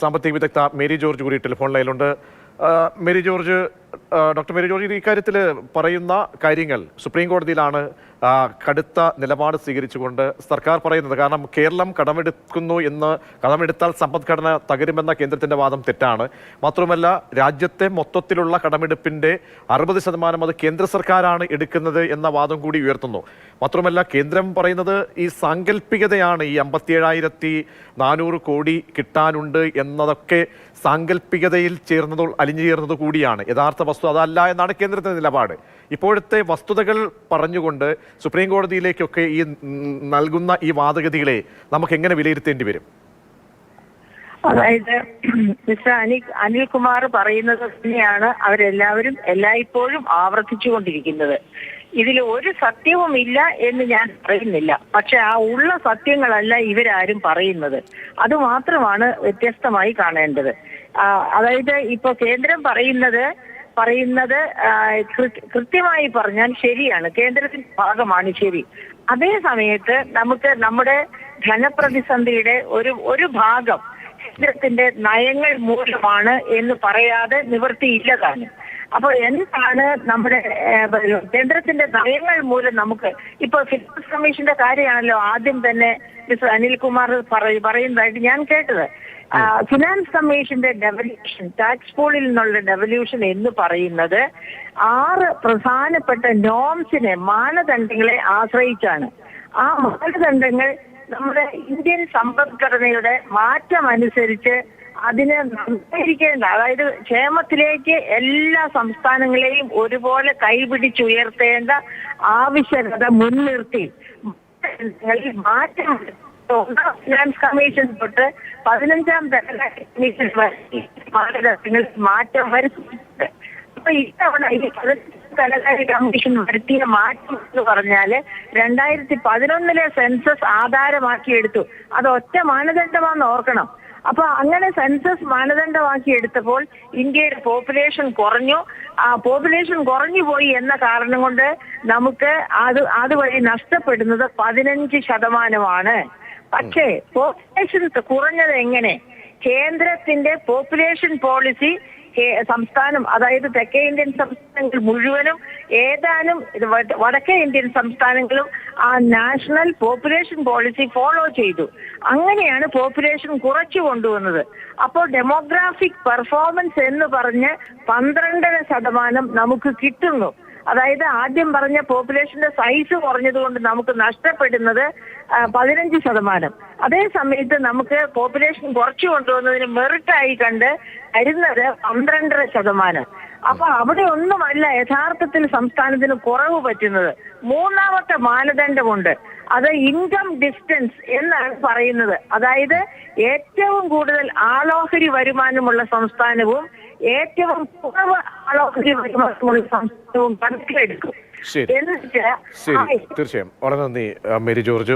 സാമ്പത്തിക വിദഗ്ധ Mary George കൂടി telephone ലൈനിലുണ്ട്. Mary George doctor Mary George ഇത് ഇക്കാര്യത്തിൽ പറയുന്ന കാര്യങ്ങൾ സുപ്രീം കോടതിയിലാണ് കടുത്ത നിലപാട് സ്വീകരിച്ചുകൊണ്ട് സർക്കാർ പറയുന്നത്. കാരണം കേരളം കടമെടുക്കുന്നു എന്ന് കടമെടുത്താൽ സമ്പദ്ഘടന തകരുമെന്ന കേന്ദ്രത്തിന്റെ വാദം തെറ്റാണ്. മാത്രമല്ല രാജ്യത്തെ മൊത്തത്തിലുള്ള കടമെടുപ്പിന്റെ അറുപത് ശതമാനം അത് കേന്ദ്ര സർക്കാരാണ് എടുക്കുന്നത് എന്ന വാദം കൂടി ഉയർത്തുന്നു. മാത്രമല്ല കേന്ദ്രം പറയുന്നത് ഈ സാങ്കല്പികതയാണ് ഈ അമ്പത്തിയേഴായിരത്തി നാനൂറ് കോടി കിട്ടാനുണ്ട് എന്നതൊക്കെ സാങ്കല്പികതയിൽ ചേർന്നത് അലിഞ്ഞു ചേർന്നത് കൂടിയാണ്. യഥാർത്ഥ വസ്തു അതല്ല എന്നാണ് കേന്ദ്രത്തിന്റെ നിലപാട്. ഇപ്പോഴത്തെ വസ്തുതകൾ പറഞ്ഞുകൊണ്ട് സുപ്രീം കോടതിയിലേക്കൊക്കെ ഈ നൽകുന്ന ഈ വാദഗതികളെ നമുക്ക് എങ്ങനെ വിലയിരുത്തേണ്ടി വരും? അതായത് മിസ്റ്റർ അനിൽ അനിൽകുമാർ പറയുന്നത് തന്നെയാണ് അവരെല്ലാവരും എല്ലായ്പ്പോഴും ആവർത്തിച്ചുകൊണ്ടിരിക്കുന്നത്. ഇതിൽ ഒരു സത്യവും ഇല്ല എന്ന് ഞാൻ പറയുന്നില്ല. പക്ഷെ ആ ഉള്ള സത്യങ്ങളല്ല ഇവരാരും പറയുന്നത്. അത് മാത്രമാണ് വ്യത്യസ്തമായി കാണേണ്ടത്. അതായത് ഇപ്പൊ കേന്ദ്രം പറയുന്നത് പറയുന്നത് കൃത്യമായി പറഞ്ഞാൽ ശരിയാണ്. കേന്ദ്രത്തിന്റെ ഭാഗമാണ് ശരി. അതേ സമയത്ത് നമുക്ക് നമ്മുടെ ധനപ്രതിസന്ധിയുടെ ഒരു ഒരു ഭാഗം കേന്ദ്രത്തിന്റെ നയങ്ങൾ മൂലമാണ് എന്ന് പറയാതെ നിവൃത്തിയില്ല താനും അപ്പൊ എന്താണ് നമ്മുടെ കേന്ദ്രത്തിന്റെ നയങ്ങൾ മൂലം നമുക്ക് ഇപ്പൊ ഫിറ്റ്നസ് കമ്മീഷന്റെ കാര്യമാണല്ലോ ആദ്യം തന്നെ മിസ്റ്റർ അനിൽകുമാർ പറയും പറയുന്നതായിട്ട് ഞാൻ കേട്ടത്. ഫിനാൻസ് കമ്മീഷന്റെ ഡെവല്യൂഷൻ ടാക്സ് പൂളിൽ നിന്നുള്ള ഡെവല്യൂഷൻ എന്ന് പറയുന്നത് ആറ് പ്രധാനപ്പെട്ട നോംസിനെ മാനദണ്ഡങ്ങളെ ആശ്രയിച്ചാണ്. ആ മാനദണ്ഡങ്ങൾ നമ്മുടെ ഇന്ത്യൻ സമ്പദ്ഘടനയുടെ മാറ്റം അനുസരിച്ച് അതിനെ നമസ്കരിക്കേണ്ട അതായത് ക്ഷേമത്തിലേക്ക് എല്ലാ സംസ്ഥാനങ്ങളെയും ഒരുപോലെ കൈപിടിച്ചുയർത്തേണ്ട ആവശ്യകത മുൻനിർത്തി. മാറ്റം ഫിനാൻസ് കമ്മീഷൻ തൊട്ട് പതിനഞ്ചാം ധനകാര്യ കമ്മീഷൻ മാറ്റം വരുത്തിയിട്ടുണ്ട്. അപ്പൊ ഇത്തവണ ഈ ധനകാര്യ കമ്മീഷൻ വരുത്തിയ മാറ്റം എന്ന് പറഞ്ഞാൽ രണ്ടായിരത്തി പതിനൊന്നിലെ സെൻസസ് ആധാരമാക്കിയെടുത്തു. അത് ഒറ്റ മാനദണ്ഡമാണെന്ന് ഓർക്കണം. അപ്പൊ അങ്ങനെ സെൻസസ് മാനദണ്ഡമാക്കി എടുത്തപ്പോൾ ഇന്ത്യയുടെ പോപ്പുലേഷൻ കുറഞ്ഞു. ആ പോപ്പുലേഷൻ കുറഞ്ഞു പോയി എന്ന കാരണം കൊണ്ട് നമുക്ക് അത് അതുവഴി നഷ്ടപ്പെടുന്നത് പതിനഞ്ച് ശതമാനമാണ്. പക്ഷേ പോപ്പുലേഷൻ കുറഞ്ഞത് എങ്ങനെ? കേന്ദ്രത്തിന്റെ പോപ്പുലേഷൻ പോളിസി സംസ്ഥാനം അതായത് തെക്കേ ഇന്ത്യൻ സംസ്ഥാനങ്ങൾ മുഴുവനും ഏതാനും വടക്കേ ഇന്ത്യൻ സംസ്ഥാനങ്ങളും ആ നാഷണൽ പോപ്പുലേഷൻ പോളിസി ഫോളോ ചെയ്തു. അങ്ങനെയാണ് പോപ്പുലേഷൻ കുറച്ചു കൊണ്ടുവന്നത്. അപ്പോൾ ഡെമോഗ്രാഫിക് പെർഫോമൻസ് എന്ന് പറഞ്ഞ് പന്ത്രണ്ടര ശതമാനം നമുക്ക് കിട്ടുന്നു. അതായത് ആദ്യം പറഞ്ഞ പോപ്പുലേഷന്റെ സൈസ് കുറഞ്ഞതുകൊണ്ട് നമുക്ക് നഷ്ടപ്പെടുന്നത് പതിനഞ്ച് ശതമാനം. അതേ സമയത്ത് നമുക്ക് പോപ്പുലേഷൻ കുറച്ചു കൊണ്ടുവന്നതിന് മെറിറ്റായി കണ്ട് തരുന്നത് പന്ത്രണ്ടര ശതമാനം. അപ്പൊ അവിടെ ഒന്നുമല്ല യഥാർത്ഥത്തിൽ സംസ്ഥാനത്തിന് കുറവ് പറ്റുന്നത്. മൂന്നാമത്തെ മാനദണ്ഡമുണ്ട് അത് ഇൻകം ഡിസ്റ്റൻസ് എന്നാണ് പറയുന്നത്. അതായത് ഏറ്റവും കൂടുതൽ ആലോഹരി വരുമാനമുള്ള സംസ്ഥാനവും ഏറ്റവും കുറവ് ആലോഹരി വരുമാനമുള്ള സംസ്ഥാനവും കണക്കിലെടുക്കും. എന്നിട്ട് തീർച്ചയായും. വളരെ നന്ദി മേരി ജോർജ്.